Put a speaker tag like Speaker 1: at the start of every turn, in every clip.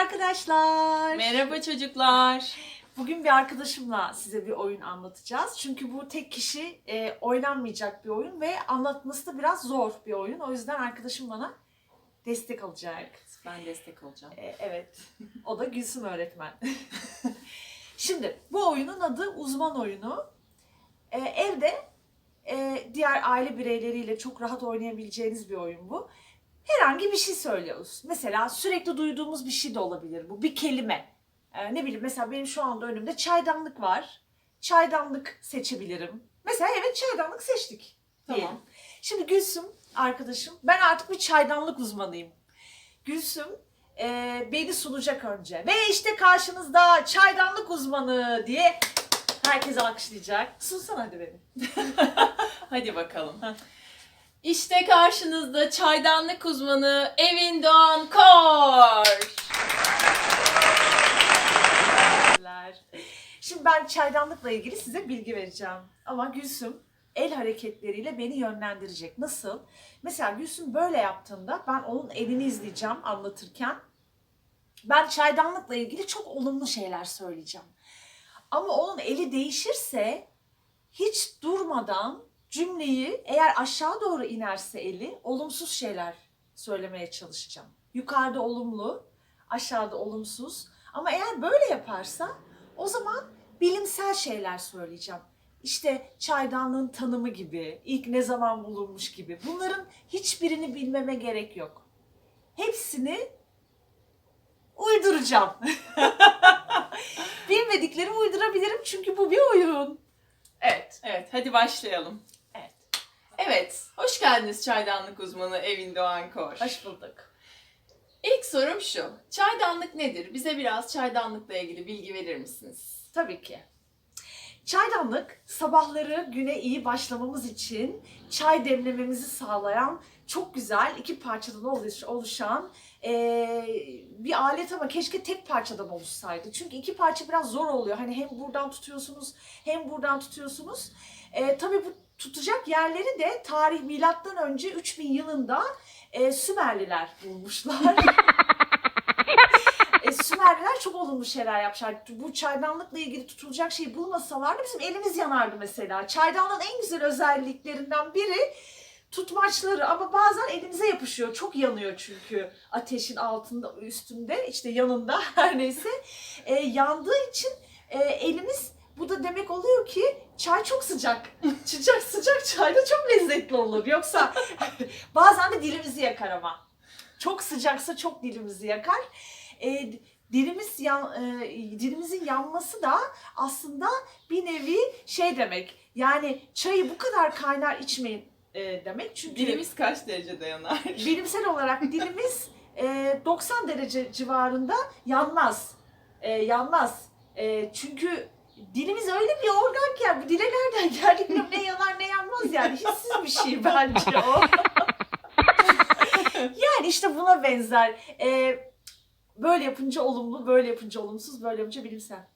Speaker 1: arkadaşlar.
Speaker 2: Merhaba çocuklar.
Speaker 1: Bugün bir arkadaşımla size bir oyun anlatacağız. Çünkü bu tek kişi e, oynanmayacak bir oyun ve anlatması da biraz zor bir oyun. O yüzden arkadaşım bana destek alacak.
Speaker 2: Ben destek olacağım.
Speaker 1: E, evet, o da Gülsüm öğretmen. Şimdi bu oyunun adı uzman oyunu. E, evde e, diğer aile bireyleriyle çok rahat oynayabileceğiniz bir oyun bu. Herhangi bir şey söylüyoruz. Mesela sürekli duyduğumuz bir şey de olabilir bu. Bir kelime. E, ne bileyim mesela benim şu anda önümde çaydanlık var. Çaydanlık seçebilirim. Mesela evet çaydanlık seçtik. diyelim.
Speaker 2: Tamam.
Speaker 1: Şimdi Gülsüm arkadaşım ben artık bir çaydanlık uzmanıyım. Gülsüm e, beni sunacak önce. Ve işte karşınızda çaydanlık uzmanı diye herkes alkışlayacak. Sunsana hadi beni.
Speaker 2: Hadi bakalım. İşte karşınızda çaydanlık uzmanı Evin Doğan Kor.
Speaker 1: Şimdi ben çaydanlıkla ilgili size bilgi vereceğim. Ama Gülsüm el hareketleriyle beni yönlendirecek. Nasıl? Mesela Gülsüm böyle yaptığında ben onun elini izleyeceğim anlatırken. Ben çaydanlıkla ilgili çok olumlu şeyler söyleyeceğim. Ama onun eli değişirse hiç durmadan cümleyi eğer aşağı doğru inerse eli olumsuz şeyler söylemeye çalışacağım. Yukarıda olumlu, aşağıda olumsuz. Ama eğer böyle yaparsa o zaman bilimsel şeyler söyleyeceğim. İşte çaydanlığın tanımı gibi, ilk ne zaman bulunmuş gibi. Bunların hiçbirini bilmeme gerek yok. Hepsini uyduracağım. Bilmediklerimi uydurabilirim çünkü bu bir oyun.
Speaker 2: Evet, evet hadi başlayalım.
Speaker 1: Evet.
Speaker 2: Hoş geldiniz çaydanlık uzmanı Evin Doğan Kor.
Speaker 1: Hoş bulduk.
Speaker 2: İlk sorum şu. Çaydanlık nedir? Bize biraz çaydanlıkla ilgili bilgi verir misiniz?
Speaker 1: Tabii ki. Çaydanlık sabahları güne iyi başlamamız için çay demlememizi sağlayan çok güzel iki parçadan oluş- oluşan eee, bir alet ama keşke tek parçadan oluşsaydı. Çünkü iki parça biraz zor oluyor. Hani hem buradan tutuyorsunuz hem buradan tutuyorsunuz. Eee tabii bu tutacak yerleri de tarih milattan önce 3000 yılında eee, Sümerliler bulmuşlar. Sümerliler çok olumlu şeyler yapmışlar. Bu çaydanlıkla ilgili tutulacak şeyi bulmasalardı bizim elimiz yanardı mesela. Çaydanlığın en güzel özelliklerinden biri tutmaçları ama bazen elimize yapışıyor. Çok yanıyor çünkü ateşin altında, üstünde, işte yanında her neyse. E, yandığı için e, elimiz bu da demek oluyor ki çay çok sıcak. Sıcak sıcak çay da çok lezzetli olur. Yoksa bazen de dilimizi yakar ama. Çok sıcaksa çok dilimizi yakar. E, dilimiz yan, e, dilimizin yanması da aslında bir nevi şey demek. Yani çayı bu kadar kaynar içmeyin e, demek. Çünkü
Speaker 2: Dilimiz kaç derece dayanar?
Speaker 1: bilimsel olarak dilimiz e, 90 derece civarında yanmaz. E, yanmaz. E, çünkü dilimiz öyle bir organ ki yani bu dile nereden geldik bilmiyorum. ne yanar ne yanmaz yani hissiz bir şey bence o. yani işte buna benzer. E, böyle yapınca olumlu, böyle yapınca olumsuz, böyle yapınca bilimsel.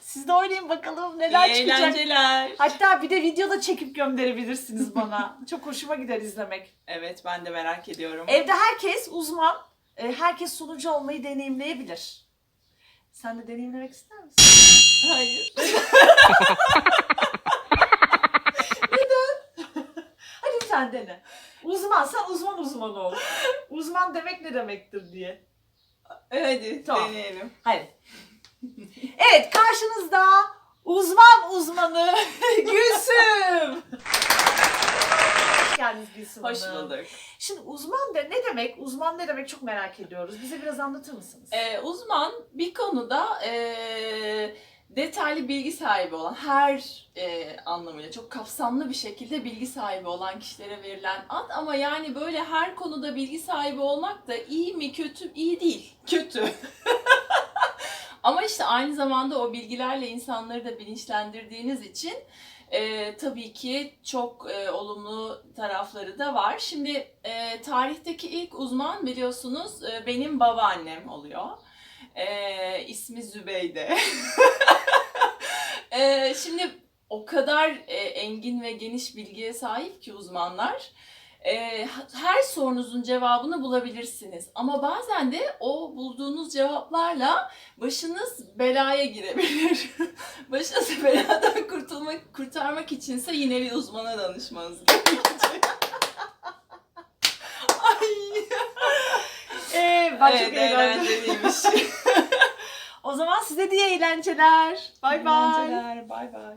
Speaker 1: Siz de oynayın bakalım neler
Speaker 2: İyi
Speaker 1: çıkacak.
Speaker 2: eğlenceler.
Speaker 1: Hatta bir de videoda çekip gönderebilirsiniz bana. Çok hoşuma gider izlemek.
Speaker 2: Evet ben de merak ediyorum.
Speaker 1: Evde herkes uzman, e, herkes sunucu olmayı deneyimleyebilir. Sen de deneyimlemek ister misin?
Speaker 2: Hayır.
Speaker 1: Hadi tane dene. Uzman, sen uzman uzman ol. Uzman demek ne demektir diye.
Speaker 2: Hadi
Speaker 1: Tamam.
Speaker 2: deneyelim.
Speaker 1: Hadi. Evet, karşınızda uzman uzmanı Gülsüm. Hoş geldiniz Gülsüm
Speaker 2: Hoş
Speaker 1: Hanım.
Speaker 2: bulduk.
Speaker 1: Şimdi uzman da ne demek? Uzman ne demek çok merak ediyoruz. Bize biraz anlatır mısınız?
Speaker 2: Ee, uzman bir konuda e, detaylı bilgi sahibi olan her e, anlamıyla çok kapsamlı bir şekilde bilgi sahibi olan kişilere verilen ad ama yani böyle her konuda bilgi sahibi olmak da iyi mi kötü iyi değil kötü. ama işte aynı zamanda o bilgilerle insanları da bilinçlendirdiğiniz için e, tabii ki çok e, olumlu tarafları da var. Şimdi e, tarihteki ilk uzman biliyorsunuz e, benim babaannem oluyor. E, ismi Zübeyde. e, şimdi o kadar e, engin ve geniş bilgiye sahip ki uzmanlar. e, her sorunuzun cevabını bulabilirsiniz. Ama bazen de o bulduğunuz cevaplarla başınız belaya girebilir. Başınızı beladan kurtulmak, kurtarmak içinse yine bir uzmana danışmanız gerekecek. Ay.
Speaker 1: Ee, ben
Speaker 2: evet,
Speaker 1: çok
Speaker 2: eğlenceliymiş.
Speaker 1: O zaman size diye eğlenceler. Bay bay.
Speaker 2: Eğlenceler, Bay bay.